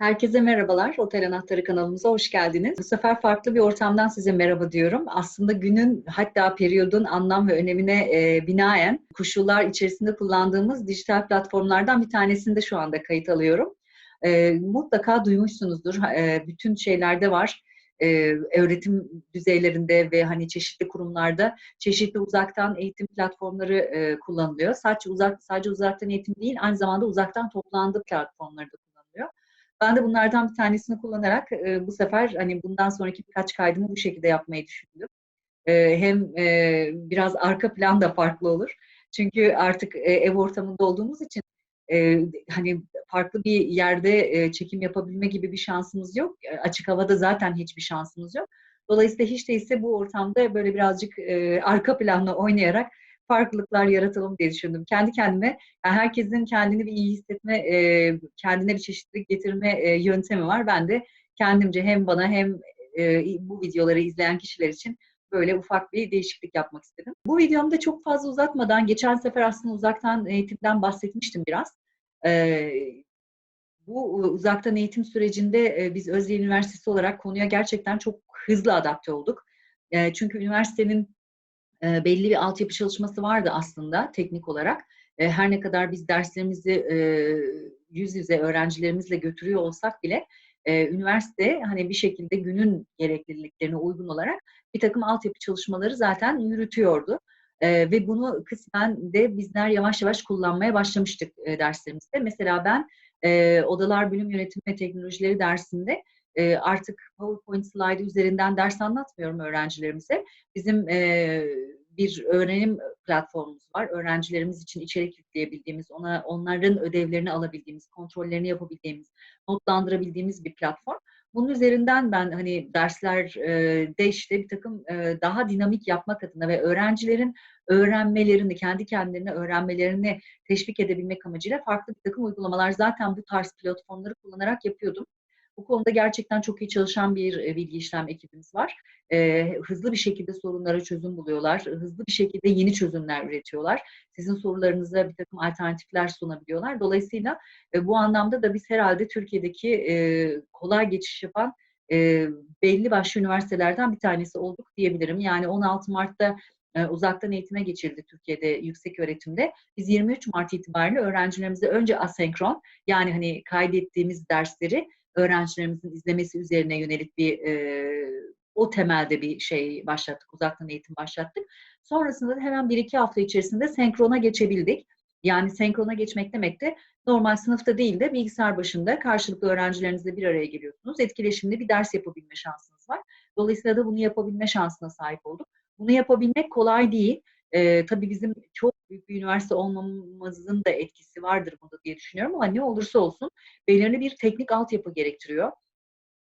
Herkese merhabalar. Otel Anahtarı kanalımıza hoş geldiniz. Bu sefer farklı bir ortamdan size merhaba diyorum. Aslında günün hatta periyodun anlam ve önemine e, binaen koşullar içerisinde kullandığımız dijital platformlardan bir tanesinde şu anda kayıt alıyorum. E, mutlaka duymuşsunuzdur. E, bütün şeylerde var. E, öğretim düzeylerinde ve hani çeşitli kurumlarda çeşitli uzaktan eğitim platformları e, kullanılıyor. Sadece uzak sadece uzaktan eğitim değil, aynı zamanda uzaktan toplandığı platformları da. Ben de bunlardan bir tanesini kullanarak e, bu sefer hani bundan sonraki birkaç kaydımı bu şekilde yapmayı düşündüm. E, hem e, biraz arka plan da farklı olur. Çünkü artık e, ev ortamında olduğumuz için e, hani farklı bir yerde e, çekim yapabilme gibi bir şansımız yok. E, açık havada zaten hiçbir şansımız yok. Dolayısıyla hiç değilse bu ortamda böyle birazcık e, arka planla oynayarak farklılıklar yaratalım diye düşündüm. Kendi kendime, yani herkesin kendini bir iyi hissetme, e, kendine bir çeşitlilik getirme e, yöntemi var. Ben de kendimce hem bana hem e, bu videoları izleyen kişiler için böyle ufak bir değişiklik yapmak istedim. Bu videomda çok fazla uzatmadan, geçen sefer aslında uzaktan eğitimden bahsetmiştim biraz. E, bu uzaktan eğitim sürecinde e, biz Özyeğin Üniversitesi olarak konuya gerçekten çok hızlı adapte olduk. E, çünkü üniversitenin belli bir altyapı çalışması vardı aslında teknik olarak. Her ne kadar biz derslerimizi yüz yüze öğrencilerimizle götürüyor olsak bile üniversite hani bir şekilde günün gerekliliklerine uygun olarak bir takım altyapı çalışmaları zaten yürütüyordu. Ve bunu kısmen de bizler yavaş yavaş kullanmaya başlamıştık derslerimizde. Mesela ben Odalar Bölüm Yönetimi ve Teknolojileri dersinde e, artık PowerPoint slide üzerinden ders anlatmıyorum öğrencilerimize. Bizim e, bir öğrenim platformumuz var. Öğrencilerimiz için içerik yükleyebildiğimiz, ona onların ödevlerini alabildiğimiz, kontrollerini yapabildiğimiz, notlandırabildiğimiz bir platform. Bunun üzerinden ben hani derslerde işte bir takım daha dinamik yapmak adına ve öğrencilerin öğrenmelerini, kendi kendilerine öğrenmelerini teşvik edebilmek amacıyla farklı bir takım uygulamalar zaten bu tarz platformları kullanarak yapıyordum. Bu konuda gerçekten çok iyi çalışan bir e, bilgi işlem ekibimiz var. E, hızlı bir şekilde sorunlara çözüm buluyorlar. Hızlı bir şekilde yeni çözümler üretiyorlar. Sizin sorularınıza bir takım alternatifler sunabiliyorlar. Dolayısıyla e, bu anlamda da biz herhalde Türkiye'deki kolay geçiş yapan e, belli başlı üniversitelerden bir tanesi olduk diyebilirim. Yani 16 Mart'ta e, uzaktan eğitime geçildi Türkiye'de yüksek öğretimde. Biz 23 Mart itibariyle öğrencilerimize önce asenkron yani hani kaydettiğimiz dersleri öğrencilerimizin izlemesi üzerine yönelik bir e, o temelde bir şey başlattık, uzaktan eğitim başlattık. Sonrasında da hemen bir iki hafta içerisinde senkrona geçebildik. Yani senkrona geçmek demek de normal sınıfta değil de bilgisayar başında karşılıklı öğrencilerinizle bir araya geliyorsunuz. Etkileşimli bir ders yapabilme şansınız var. Dolayısıyla da bunu yapabilme şansına sahip olduk. Bunu yapabilmek kolay değil. Ee, tabii bizim çok büyük bir üniversite olmamızın da etkisi vardır bunda diye düşünüyorum ama ne olursa olsun belirli bir teknik altyapı gerektiriyor.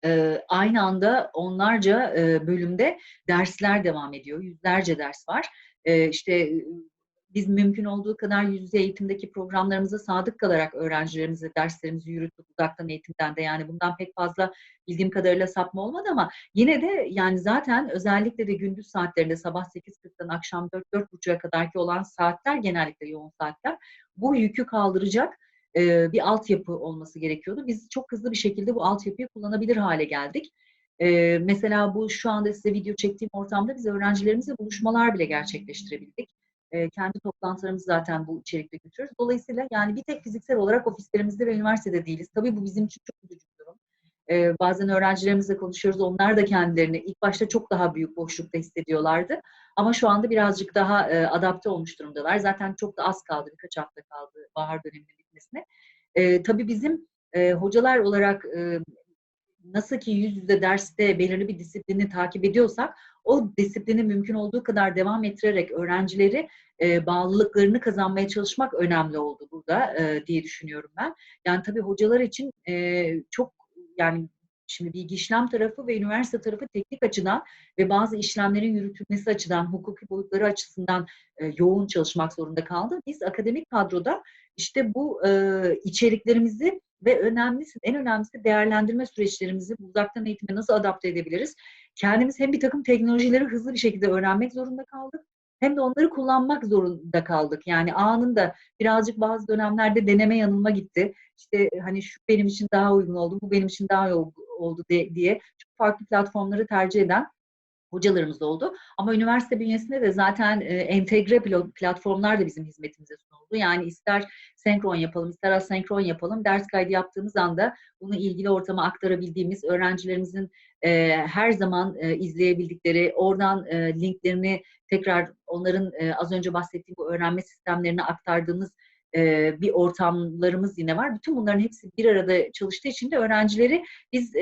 Ee, aynı anda onlarca e, bölümde dersler devam ediyor. Yüzlerce ders var. Ee, işte biz mümkün olduğu kadar yüz yüze eğitimdeki programlarımıza sadık kalarak öğrencilerimize derslerimizi yürüttük uzaktan eğitimden de yani bundan pek fazla bildiğim kadarıyla sapma olmadı ama yine de yani zaten özellikle de gündüz saatlerinde sabah 8.40'dan akşam 4-4.30'a kadarki olan saatler genellikle yoğun saatler bu yükü kaldıracak bir altyapı olması gerekiyordu. Biz çok hızlı bir şekilde bu altyapıyı kullanabilir hale geldik. E, mesela bu şu anda size video çektiğim ortamda biz öğrencilerimizle buluşmalar bile gerçekleştirebildik kendi toplantılarımızı zaten bu içerikte götürüyoruz. Dolayısıyla yani bir tek fiziksel olarak ofislerimizde ve üniversitede değiliz. Tabii bu bizim için çok üzücü bir durum. Ee, bazen öğrencilerimizle konuşuyoruz. Onlar da kendilerini ilk başta çok daha büyük boşlukta hissediyorlardı. Ama şu anda birazcık daha e, adapte olmuş durumdalar. Zaten çok da az kaldı. Birkaç hafta kaldı bahar döneminin bitmesine. E, tabii bizim e, hocalar olarak e, nasıl ki yüz yüze derste belirli bir disiplini takip ediyorsak o disiplini mümkün olduğu kadar devam ettirerek öğrencileri e, bağlılıklarını kazanmaya çalışmak önemli oldu burada e, diye düşünüyorum ben. Yani tabii hocalar için e, çok yani Şimdi bilgi işlem tarafı ve üniversite tarafı teknik açıdan ve bazı işlemlerin yürütülmesi açıdan, hukuki boyutları açısından e, yoğun çalışmak zorunda kaldı. Biz akademik kadroda işte bu e, içeriklerimizi ve önemlisi, en önemlisi değerlendirme süreçlerimizi uzaktan eğitime nasıl adapte edebiliriz? Kendimiz hem bir takım teknolojileri hızlı bir şekilde öğrenmek zorunda kaldık hem de onları kullanmak zorunda kaldık. Yani anında birazcık bazı dönemlerde deneme yanılma gitti. İşte hani şu benim için daha uygun oldu, bu benim için daha iyi oldu diye çok farklı platformları tercih eden hocalarımız oldu. Ama üniversite bünyesinde de zaten e, entegre platformlar da bizim hizmetimize sunuldu. Yani ister senkron yapalım, ister asenkron yapalım. Ders kaydı yaptığımız anda bunu ilgili ortama aktarabildiğimiz, öğrencilerimizin e, her zaman e, izleyebildikleri, oradan linklerini tekrar onların az önce bahsettiğim bu öğrenme sistemlerine aktardığımız bir ortamlarımız yine var. Bütün bunların hepsi bir arada çalıştığı için de öğrencileri biz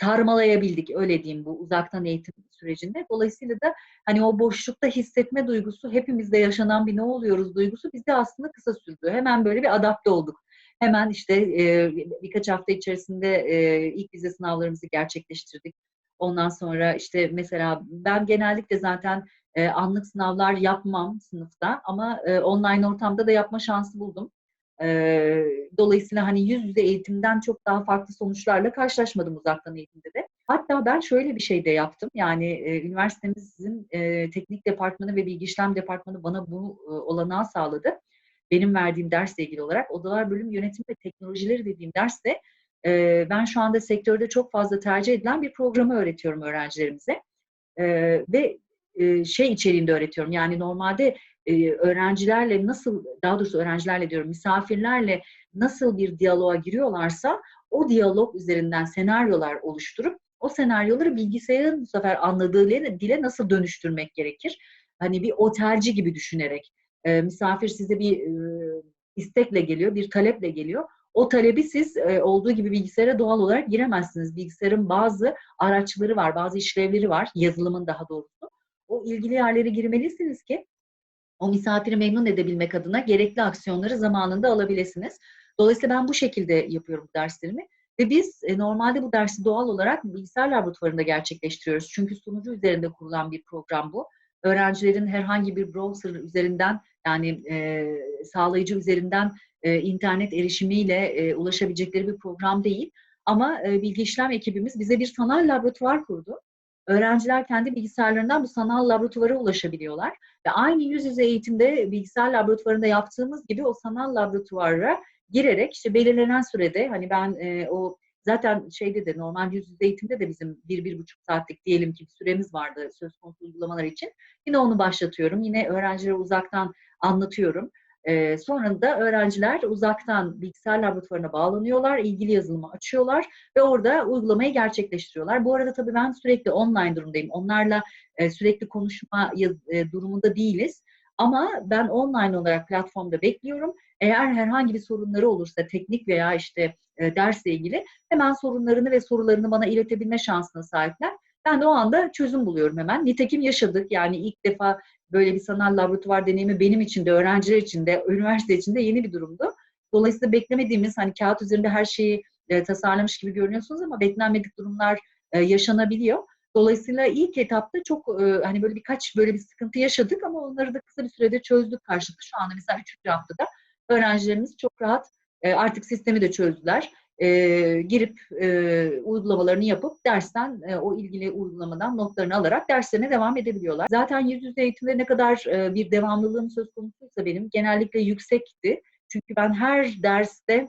sarmalayabildik öyle diyeyim bu uzaktan eğitim sürecinde. Dolayısıyla da hani o boşlukta hissetme duygusu hepimizde yaşanan bir ne oluyoruz duygusu bizde aslında kısa sürdü. Hemen böyle bir adapte olduk. Hemen işte e, birkaç hafta içerisinde e, ilk vize sınavlarımızı gerçekleştirdik. Ondan sonra işte mesela ben genellikle zaten e, anlık sınavlar yapmam sınıfta ama e, online ortamda da yapma şansı buldum. Dolayısıyla hani yüz yüze eğitimden çok daha farklı sonuçlarla karşılaşmadım uzaktan eğitimde de. Hatta ben şöyle bir şey de yaptım. Yani üniversitemizin teknik departmanı ve bilgi işlem departmanı bana bu olanağı sağladı. Benim verdiğim dersle ilgili olarak odalar bölüm yönetim ve teknolojileri dediğim derste e, ben şu anda sektörde çok fazla tercih edilen bir programı öğretiyorum öğrencilerimize. Ve e, şey içeriğinde öğretiyorum. Yani normalde e, öğrencilerle nasıl, daha doğrusu öğrencilerle diyorum, misafirlerle nasıl bir diyaloğa giriyorlarsa o diyalog üzerinden senaryolar oluşturup o senaryoları bilgisayarın bu sefer anladığı dile nasıl dönüştürmek gerekir? Hani bir otelci gibi düşünerek. E, misafir size bir e, istekle geliyor, bir taleple geliyor. O talebi siz e, olduğu gibi bilgisayara doğal olarak giremezsiniz. Bilgisayarın bazı araçları var, bazı işlevleri var, yazılımın daha doğrusu. O ilgili yerlere girmelisiniz ki o misafiri memnun edebilmek adına gerekli aksiyonları zamanında alabilirsiniz. Dolayısıyla ben bu şekilde yapıyorum derslerimi. Ve biz e, normalde bu dersi doğal olarak bilgisayar laboratuvarında gerçekleştiriyoruz. Çünkü sunucu üzerinde kurulan bir program bu. Öğrencilerin herhangi bir browser üzerinden yani e, sağlayıcı üzerinden e, internet erişimiyle e, ulaşabilecekleri bir program değil. Ama e, bilgi işlem ekibimiz bize bir sanal laboratuvar kurdu. Öğrenciler kendi bilgisayarlarından bu sanal laboratuvara ulaşabiliyorlar. Ve aynı yüz yüze eğitimde bilgisayar laboratuvarında yaptığımız gibi o sanal laboratuvara girerek işte belirlenen sürede hani ben e, o zaten şeyde de normal yüz yüze eğitimde de bizim bir, bir buçuk saatlik diyelim ki bir süremiz vardı söz konusu uygulamalar için. Yine onu başlatıyorum. Yine öğrencilere uzaktan anlatıyorum. E, sonra da öğrenciler uzaktan bilgisayar laboratuvarına bağlanıyorlar, ilgili yazılımı açıyorlar ve orada uygulamayı gerçekleştiriyorlar. Bu arada tabii ben sürekli online durumdayım. Onlarla e, sürekli konuşma e, durumunda değiliz. Ama ben online olarak platformda bekliyorum. Eğer herhangi bir sorunları olursa teknik veya işte e, dersle ilgili hemen sorunlarını ve sorularını bana iletebilme şansına sahipler. Ben de o anda çözüm buluyorum hemen. Nitekim yaşadık. Yani ilk defa böyle bir sanal laboratuvar deneyimi benim için de, öğrenciler için de, üniversite için de yeni bir durumdu. Dolayısıyla beklemediğimiz hani kağıt üzerinde her şeyi e, tasarlamış gibi görünüyorsunuz ama beklenmedik durumlar e, yaşanabiliyor. Dolayısıyla ilk etapta çok e, hani böyle birkaç böyle bir sıkıntı yaşadık ama onları da kısa bir sürede çözdük karşılıklı. Şu anda mesela üçüncü haftada öğrencilerimiz çok rahat e, artık sistemi de çözdüler e, girip e, uygulamalarını yapıp dersten e, o ilgili uygulamadan notlarını alarak derslerine devam edebiliyorlar. Zaten yüz yüze eğitimde ne kadar e, bir devamlılığım söz konusuysa benim genellikle yüksekti. Çünkü ben her derste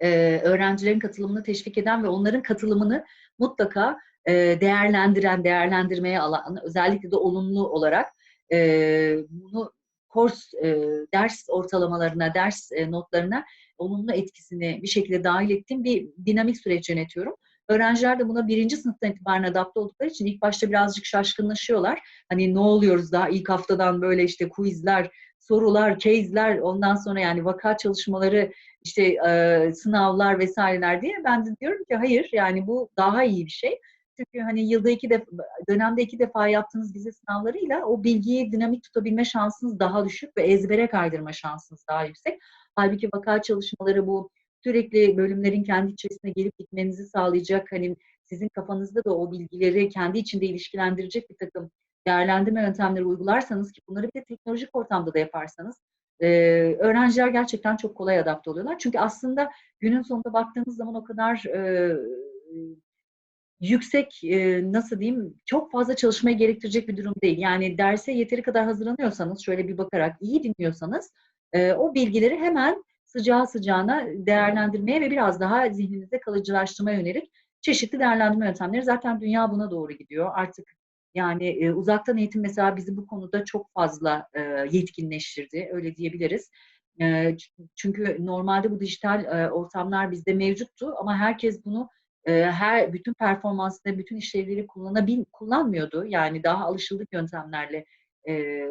e, öğrencilerin katılımını teşvik eden ve onların katılımını mutlaka e, değerlendiren, değerlendirmeye alan, özellikle de olumlu olarak e, bunu kurs, e, ders ortalamalarına, ders e, notlarına olumlu etkisini bir şekilde dahil ettiğim bir dinamik süreç yönetiyorum. Öğrenciler de buna birinci sınıftan itibaren adapte oldukları için ilk başta birazcık şaşkınlaşıyorlar. Hani ne oluyoruz daha ilk haftadan böyle işte quizler, sorular, case'ler, ondan sonra yani vaka çalışmaları, işte e, sınavlar vesaireler diye ben de diyorum ki hayır yani bu daha iyi bir şey. Çünkü hani yılda iki defa, dönemde iki defa yaptığınız vize sınavlarıyla o bilgiyi dinamik tutabilme şansınız daha düşük ve ezbere kaydırma şansınız daha yüksek. Halbuki vaka çalışmaları bu sürekli bölümlerin kendi içerisine gelip gitmenizi sağlayacak hani sizin kafanızda da o bilgileri kendi içinde ilişkilendirecek bir takım değerlendirme yöntemleri uygularsanız ki bunları bir de teknolojik ortamda da yaparsanız e, öğrenciler gerçekten çok kolay adapte oluyorlar. Çünkü aslında günün sonunda baktığınız zaman o kadar e, yüksek e, nasıl diyeyim çok fazla çalışmaya gerektirecek bir durum değil. Yani derse yeteri kadar hazırlanıyorsanız şöyle bir bakarak iyi dinliyorsanız e, o bilgileri hemen sıcağı sıcağına değerlendirmeye ve biraz daha zihninizde kalıcılaştırmaya yönelik çeşitli değerlendirme yöntemleri. Zaten dünya buna doğru gidiyor. Artık yani e, uzaktan eğitim mesela bizi bu konuda çok fazla e, yetkinleştirdi. Öyle diyebiliriz. E, çünkü normalde bu dijital e, ortamlar bizde mevcuttu ama herkes bunu her bütün performansında bütün işlevleri kullanabil kullanmıyordu. Yani daha alışıldık yöntemlerle e,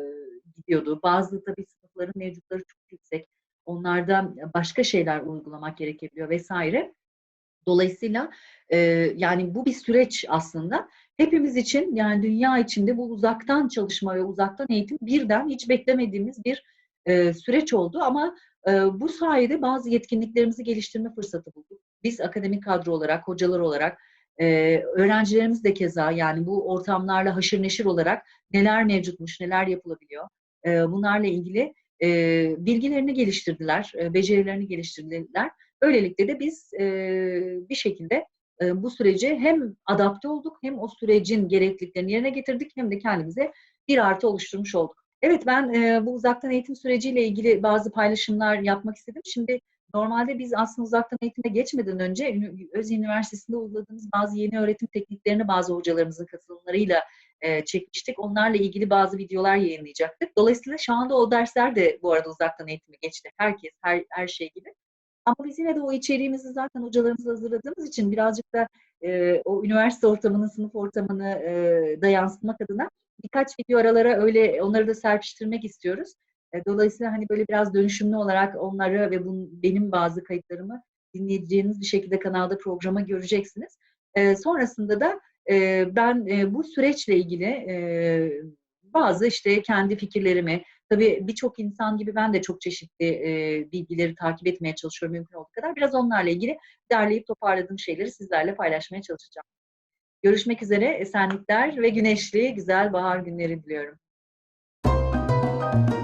gidiyordu. Bazı tabii sınıfların mevcutları çok yüksek. Onlarda başka şeyler uygulamak gerekebiliyor vesaire. Dolayısıyla e, yani bu bir süreç aslında. Hepimiz için yani dünya içinde bu uzaktan çalışma ve uzaktan eğitim birden hiç beklemediğimiz bir e, süreç oldu ama bu sayede bazı yetkinliklerimizi geliştirme fırsatı bulduk. Biz akademik kadro olarak, hocalar olarak, öğrencilerimiz de keza yani bu ortamlarla haşır neşir olarak neler mevcutmuş, neler yapılabiliyor bunlarla ilgili bilgilerini geliştirdiler, becerilerini geliştirdiler. Böylelikle de biz bir şekilde bu sürece hem adapte olduk hem o sürecin gerekliliklerini yerine getirdik hem de kendimize bir artı oluşturmuş olduk. Evet ben e, bu uzaktan eğitim süreciyle ilgili bazı paylaşımlar yapmak istedim. Şimdi normalde biz aslında uzaktan eğitime geçmeden önce Özyeğin Üniversitesi'nde uyguladığımız bazı yeni öğretim tekniklerini bazı hocalarımızın katılımlarıyla e, çekmiştik. Onlarla ilgili bazı videolar yayınlayacaktık. Dolayısıyla şu anda o dersler de bu arada uzaktan eğitime geçti. Herkes, her, her şey gibi. Ama biz yine de o içeriğimizi zaten hocalarımız hazırladığımız için birazcık da e, o üniversite ortamını, sınıf ortamını e, da yansıtmak adına birkaç video aralara öyle onları da serpiştirmek istiyoruz. E, dolayısıyla hani böyle biraz dönüşümlü olarak onları ve bu, benim bazı kayıtlarımı dinleyeceğiniz bir şekilde kanalda programa göreceksiniz. E, sonrasında da e, ben e, bu süreçle ilgili e, bazı işte kendi fikirlerimi, tabii birçok insan gibi ben de çok çeşitli e, bilgileri takip etmeye çalışıyorum mümkün olduğu kadar. Biraz onlarla ilgili derleyip toparladığım şeyleri sizlerle paylaşmaya çalışacağım. Görüşmek üzere esenlikler ve güneşli güzel bahar günleri diliyorum. Müzik